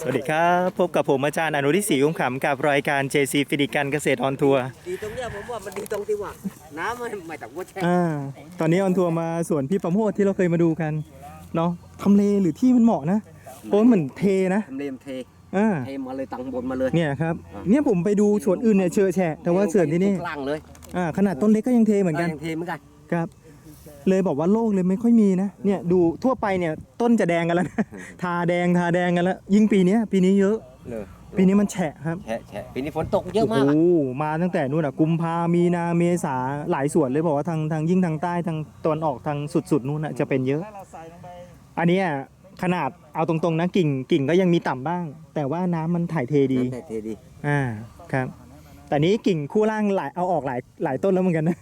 สวัสดีครับ พบกับผมอาจารย์อนุริศรีคุ้มขำกับรายการ JC ฟินิกันเกษตรออนทัวร์ดีตรงเนี้ยผมว่ามันดีตรงที่ว่าน้ำมันไม่ต้องว่าแช่อ่าตอนนี้ออนทัวร์มาสวนพี่ประโมทที่เราเคยมาดูกันเนาะทำเลหรือที่มันเหมาะนะเพราะว่าเหมือนเทนะทำเลมเทอ่าเทมาเลยตังบนมาเลยเนี่ยครับเนี่ยผมไปดูสวนอื่นเนี่ยเชอะแฉะแต่ว่าสวนที่นี่กลางเลยอ่าขนาดต้นเล็กก็ยังเทเหมือนกันยังเทเหมือนกันครับ เลยบอกว่าโลกเลยไม่ค่อยมีนะเนี่ยดูทั่วไปเนี่ยต้นจะแดงกันแล้วนะทาแดงทาแดงกันแล้ว ยิ่งปีเนี้ยปีนี้เยอะ เลยปีนี้มันแฉะครับแฉะแฉะปีนี้ฝนตกเยอะมากโอ้อะโหมาตั้งแต่นู่นอะกุมภามีนาเมษาหลายส่วนเลยบอกว่าทางทางยิ่งทางใต้ทางตะวันออกทางสุดๆนู่นอะจะเป็นเยอะ อันเนี้ยขนาดเอาตรงๆนะกิ่งกิ่งก็ยังมีต่ำบ้าง แต่ว่าน้ำมันถ่ายเทดี น้ำแต่เทดีอ่าครับ แต่นี้กิ่งคู่ล่างหลายเอาออกหลายหลายต้นแล้วเหมือนกันนะ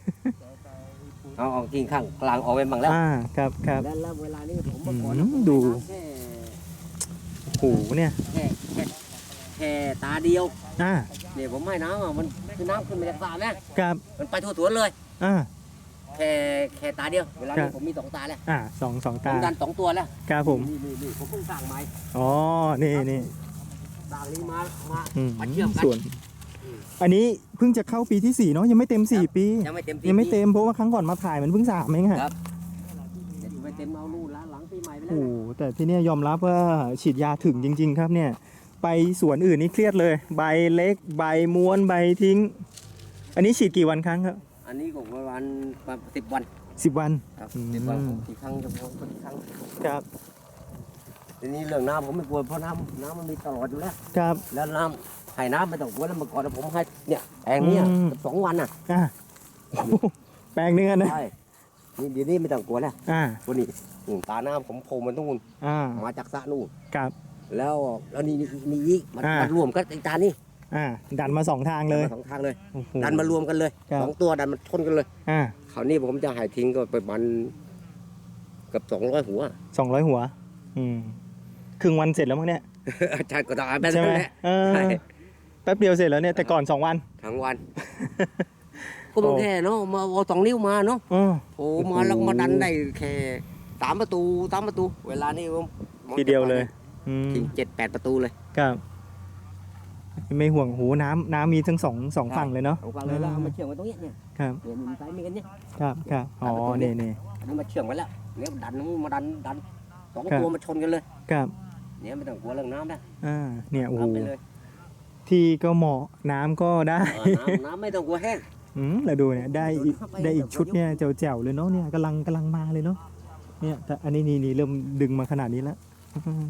เอาเอากิ่งข้างกลางออกไปบ้างแล้ว อ่าครับครับ แล้วแล้วเวลานี้ผมเมื่อก่อนอืมดู แค่โอ้โหเนี่ยแค่แค่แค่ตาเดียวอ่าเนี่ยผมให้น้ำอะมันคือน้ำขึ้นมาจากสระนะครับมันไปทั่วสวนเลย อ่า แค่แค่ตาเดียว เวลาครันี้บ ผมมีสองตาแล้วอ่าสองสองผตามดันสองตัวแล้วครับผมนี่นี่นี่ผมเพิ่งสร้างใหม่อ๋อนี่นี่สร้างนี้มามาอืมมาเชื่อมกันส่วน อันนี้เพิ่งจะเข้าปีที่สี่เนาะยังไม่เต็มสี่ปี ยังไม่เต็มที่ยังไม่เต็มเพราะว่าครั้งก่อนมาถ่ายมันเพิ่งสามเองอะครับเดี๋ยวไม่เต็มเอาลูกแล้วหลังปีใหม่ไปแล้วโอ้นะโหแต่ที่เนี่ยยอมรับว่าฉีดยาถึงจริง ๆ ครับเนี่ย ไปสวนอื่นนี่เครียดเลย ใบเล็กใบม้วนใบทิ้ง อันนี้ฉีดกี่วันครั้งครับอันนี้ก็ประมาณสิบวันสิบวัน ครับอืม สิบวันผมกี่ครั้งจะพอคนกี่ครั้งครับทีนี้เรื่องน้ำผมไม่กลัวเพราะน้ำน้ำมันมีตลอดอยู่แล้ว ครับแล้วน้ำให้น้ำไม่ต้องกลัวแล้วเมื่อก่อนผมให้เนี่ยแองเนี่ยอืม สองวันน่ะอะโอ้โหแปลงเนื้อนะใช่นี่เดี๋ยวนี้ไม่ต้องกลัวแล้วอ่าวันนี้นู่นตาน้ำผมโผล่มาตรงนู้นอ่ามาจากสระนู่นครับ แล้วแล้วนี่นี่นี่อีกมันอ่ามั มันรวมกันไอ้ตานี่อ่าดันมาสองทางเลยดันมาสองทางเลยโอ้โห ดันมารวมกันเลยครับ สองตัวดันมาชนกันเลยอ่าคราวนี้ผมจะใหายทิ้งก็ไปมันเกับสองร้อยหัว สองร้อยหัว อืมครึ่งวันเสร็จแล้วมั้งเนี่ยใช่ก็ต้องเอาไปใช่ไหมนั่นแหละเออใช่ แป๊บเดียวเสร็จแล้วเนี่ยแต่ก่อนสองวันทั้งวัน ก็มันแค่เนาะมาเอาสองนิ้วมาเนาะอ๋อโอ้มาแล้วก็มาดันได้แค่สามประตูสามประตู เวลานี้ผมทีเดียวเลยอืมถึงเจ็ดแปดประตูเลย ครับไม่ห่วงหูน้ำน้ำมีทั้งสองสองฝั่งเลยเนาะเอาฟังเลยแล้วเอามาเชื่อมไว้ตรงเนี้ยเนี่ยครับเนี่ยมีสายมีกันเนี่ย ครับครับอ๋อนี่นี่อันนี้มาเชื่อมไว้แล้วเนี่ยดันมาดันดันสองครับตัวมาชนกันเลย ครับเนี่ยไม่ต้องกลัวเรื่องน้ำนะอ่าเนี่ยโอ้โหน้ำไปเลย ที่ก็เหมาะน้ำก็ได้ เออน้ำน้ำไม่ต้องกลัวแห้ง อืมเราดูเนี่ยได้อีกเข้าไปได้อีกเดี๋ยวชุดเนี่ยแจ๋วๆเลยเนาะเนี่ยกำลังกำลังมาเลยเนาะเนี่ยแต่อันนี้นี่นี่เริ่มดึงมาขนาดนี้แล้วอืม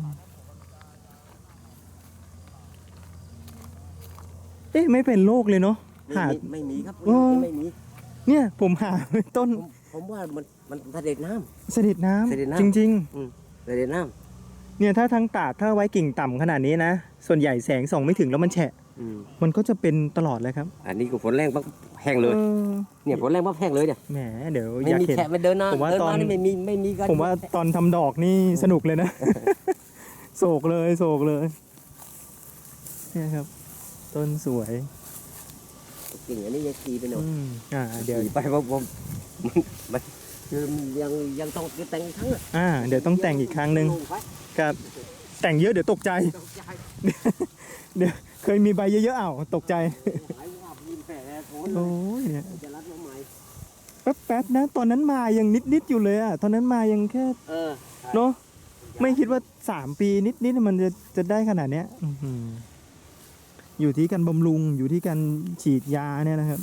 เอ๊ะไม่เป็นโรคเลยเนาะ ไม่หามีไม่มีครับเออไม่มีเนี่ยผมหาต้นผมผมว่ามันมันเสด็จน้ เสด็จน้ำเสด็จน้ำจริงำเสด็จน้ๆ เนี่ยถ้าทางตาดถ้าไว้กิ่งต่ำขนาดนี้นะ ส่วนใหญ่แสงส่องไม่ถึงแล้วมันแฉะำอืมมันก็จะเป็นตลอดเลยครับอันนี้ก็ฝนแรงปั๊บแห้งเลย ออเนี่ยฝนแรงปั๊บแห้งเลยเนี่ยแหมเดี๋ยวไม่อยากมีเห็น แฉะไม่เดินนะผมว่าเดินตอน มานี่ไม่มีไม่มีกันผมว่าตอนทำดอกนี่สนุกเลยนะ โศกเลยโศกเลยเนี่ยครับ ต้นสวยกิ่งอันนี้ยังตีไปหน่อยอืมอ่าเดี๋ยวตีไปเพราะผมมันมัน คือยังยังต้องแต่งอีกครั้งอะอ่า เดี๋ยวต้องแต่งอีกครั้งหนึ่งลไปครับ แต่งเยอะเดี๋ยวตกใจต้องใจเดี๋ยวเคยมีใบเยอะๆอ้าวตกใจ หายว่าบินแผลโผล่เลโอ้ยยเนี่ยจะรัดมาใหม่แป๊บๆนะ ตอนนั้นมายังนิดๆอยู่เลยอะ ตอนนั้นมายังแค่เออเนาะ ไม่คิดว่าสามปีนิดๆมันจะจะได้ขนาดเนี้ยอื้อหืออยู่ที่การบำรุงอยู่ที่การฉีดยาเนี่ยนะครับ